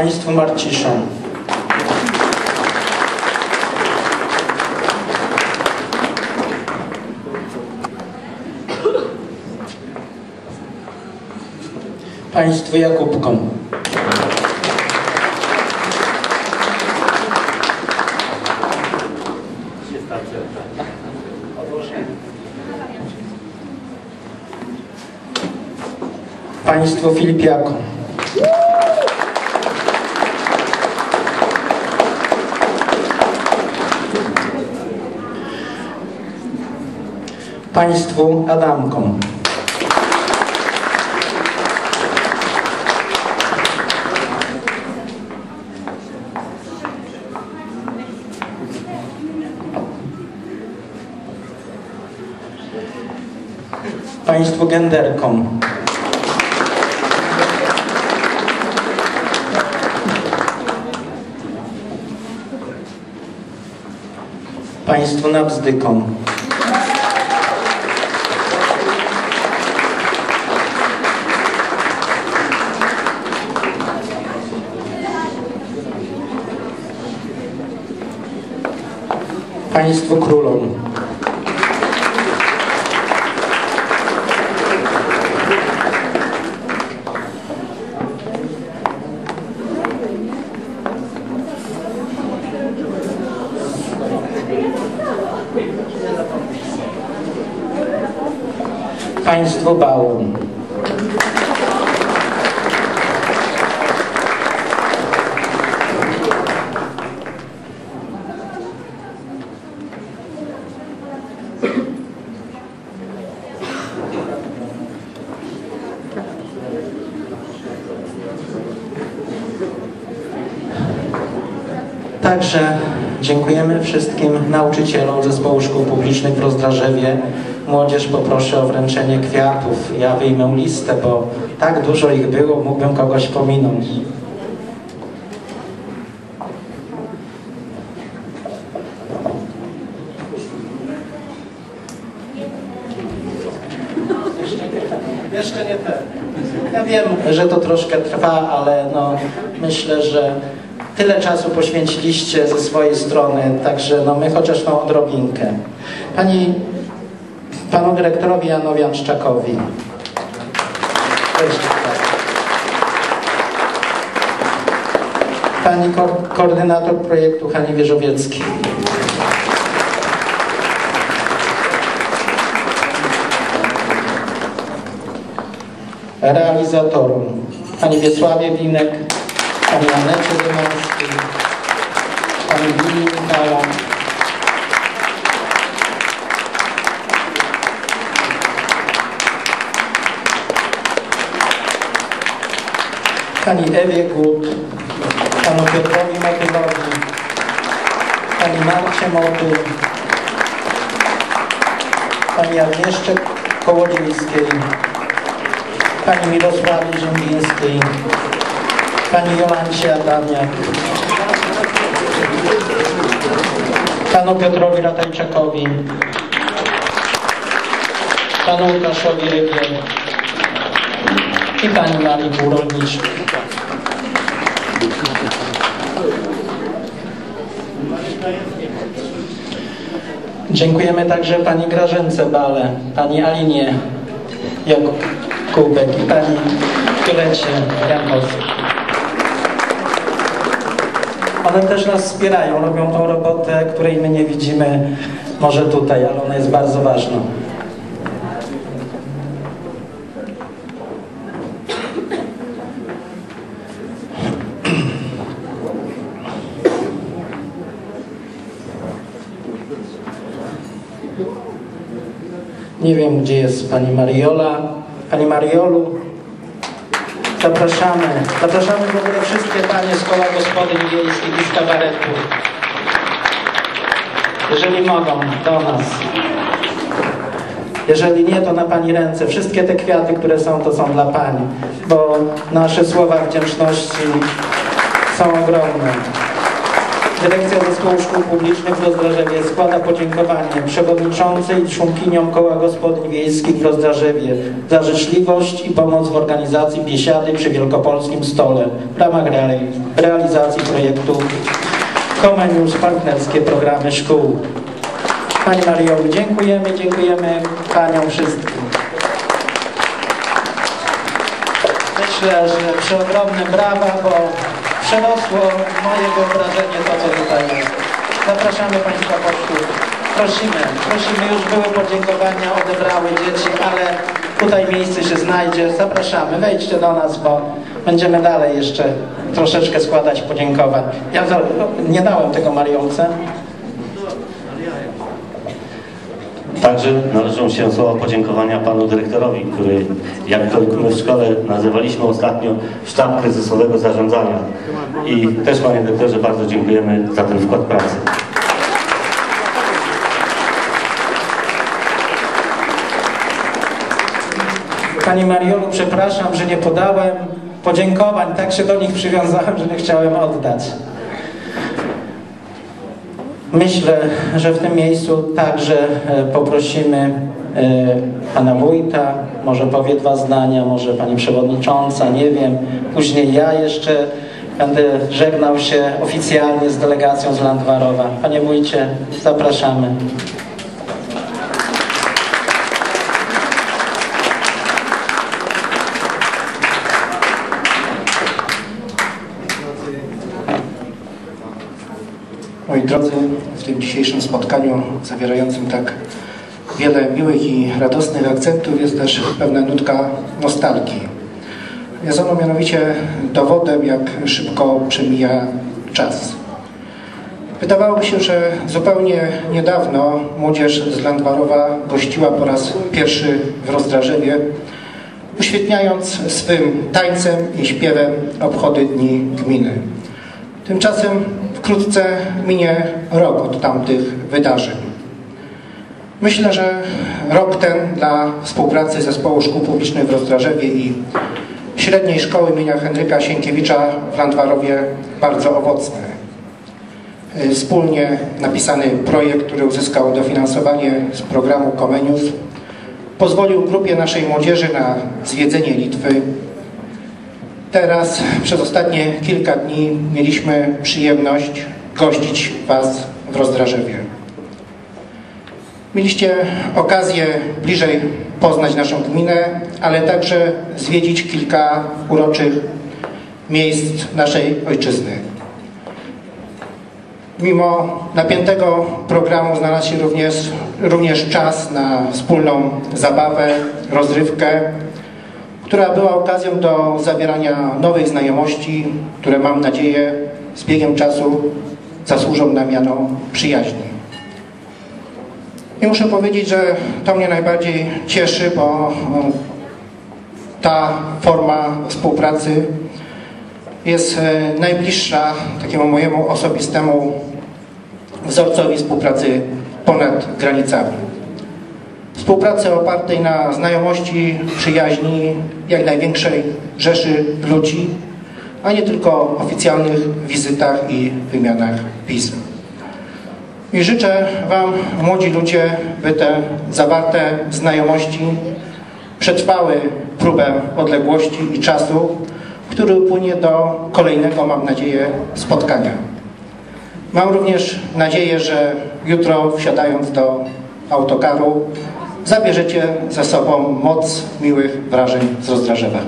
Państwu Marciszom. Państwu Jakubkom. Państwu Filipiakom. Państwu Adamkom. Państwu Genderkom. Państwu Nabzdykom. Państwu Królom. Państwu Bałon. Także dziękujemy wszystkim nauczycielom Zespołu Szkół Publicznych w Rozdrażewie. Młodzież poproszę o wręczenie kwiatów. Ja wyjmę listę, bo tak dużo ich było, mógłbym kogoś pominąć. Jeszcze nie te. Ja wiem, że to troszkę trwa, ale no, myślę, że tyle czasu poświęciliście ze swojej strony, także no, my chociaż tą odrobinkę. Pani, panu dyrektorowi Janowi Anszczakowi. Pani ko koordynator projektu Hani Wieżowieckiej. Realizatorom Pani Wiesławie Winek, Pani Anecie Dymanskiej, Pani Wili Michała, Pani Ewie Gut, Panu Piotrowi Motylowi, Pani Marcie Motyl, Pani Agnieszce Kołodziejskiej, Pani Mirosławie Ziembińskiej, Pani Jolancie Adamiak, Panu Piotrowi Ratajczakowi, Panu Łukaszowi Rybie i Pani Marii Burolniczek. Dziękujemy także Pani Grażence Bale, Pani Alinie Jakubek i Pani Fiolecie Jankowskiej. One też nas wspierają, robią tą robotę, której my nie widzimy może tutaj, ale ona jest bardzo ważna. Nie wiem, gdzie jest Pani Mariola. Pani Mariolu, zapraszamy. Zapraszamy w ogóle wszystkie Panie z koła gospodyń wiejskich i z kabaretu. Jeżeli mogą, do nas. Jeżeli nie, to na Pani ręce. Wszystkie te kwiaty, które są, to są dla Pani. Bo nasze słowa wdzięczności są ogromne. Dyrekcja Zespołu Szkół Publicznych Rozdrażewie składa podziękowanie przewodniczącej i członkiniom Koła Gospodyń Wiejskich w Rozdrażewie za życzliwość i pomoc w organizacji biesiady przy Wielkopolskim Stole w ramach realizacji projektu Comenius Partnerskie Programy Szkół. Pani Mario, dziękujemy, dziękujemy Paniom wszystkim. Myślę, że przeogromne brawa, bo przerosło moje wyobrażenie to, co tutaj jest. Zapraszamy Państwa posłów. Prosimy, prosimy, już były podziękowania, odebrały dzieci, ale tutaj miejsce się znajdzie. Zapraszamy, wejdźcie do nas, bo będziemy dalej jeszcze troszeczkę składać podziękowań. Ja nie dałem tego Marionce. Także należą się słowa podziękowania panu dyrektorowi, który, jak to my w szkole nazywaliśmy ostatnio, sztab kryzysowego zarządzania. I też panie dyrektorze bardzo dziękujemy za ten wkład pracy. Pani Mariolu, przepraszam, że nie podałem podziękowań. Tak się do nich przywiązałem, że nie chciałem oddać. Myślę, że w tym miejscu także e, poprosimy e, pana wójta, może powie dwa zdania, może pani przewodnicząca, nie wiem. Później ja jeszcze będę żegnał się oficjalnie z delegacją z Landwarowa. Panie wójcie, zapraszamy. Moi drodzy, w tym dzisiejszym spotkaniu zawierającym tak wiele miłych i radosnych akcentów jest też pewna nutka nostalgii. Jest ono mianowicie dowodem, jak szybko przemija czas. Wydawało się, że zupełnie niedawno młodzież z Landwarowa gościła po raz pierwszy w Rozdrażewie, uświetniając swym tańcem i śpiewem obchody Dni Gminy. Tymczasem wkrótce minie rok od tamtych wydarzeń. Myślę, że rok ten dla współpracy Zespołu Szkół Publicznych w Rozdrażewie i Średniej Szkoły imienia Henryka Sienkiewicza w Landwarowie bardzo owocny. Wspólnie napisany projekt, który uzyskał dofinansowanie z programu Comenius, pozwolił grupie naszej młodzieży na zwiedzenie Litwy, Teraz przez ostatnie kilka dni mieliśmy przyjemność gościć Was w Rozdrażewie. Mieliście okazję bliżej poznać naszą gminę, ale także zwiedzić kilka uroczych miejsc naszej ojczyzny. Mimo napiętego programu znalazł się również, również czas na wspólną zabawę, rozrywkę, która była okazją do zawierania nowych znajomości, które mam nadzieję z biegiem czasu zasłużą na miano przyjaźni. I muszę powiedzieć, że to mnie najbardziej cieszy, bo ta forma współpracy jest e, najbliższa takiemu mojemu osobistemu wzorcowi współpracy ponad granicami. Współpracy opartej na znajomości, przyjaźni jak największej rzeszy ludzi, a nie tylko oficjalnych wizytach i wymianach pism. I życzę Wam, młodzi ludzie, by te zawarte znajomości przetrwały próbę odległości i czasu, który upłynie do kolejnego, mam nadzieję, spotkania. Mam również nadzieję, że jutro wsiadając do autokaru zabierzecie ze sobą moc miłych wrażeń z Rozdrażewa.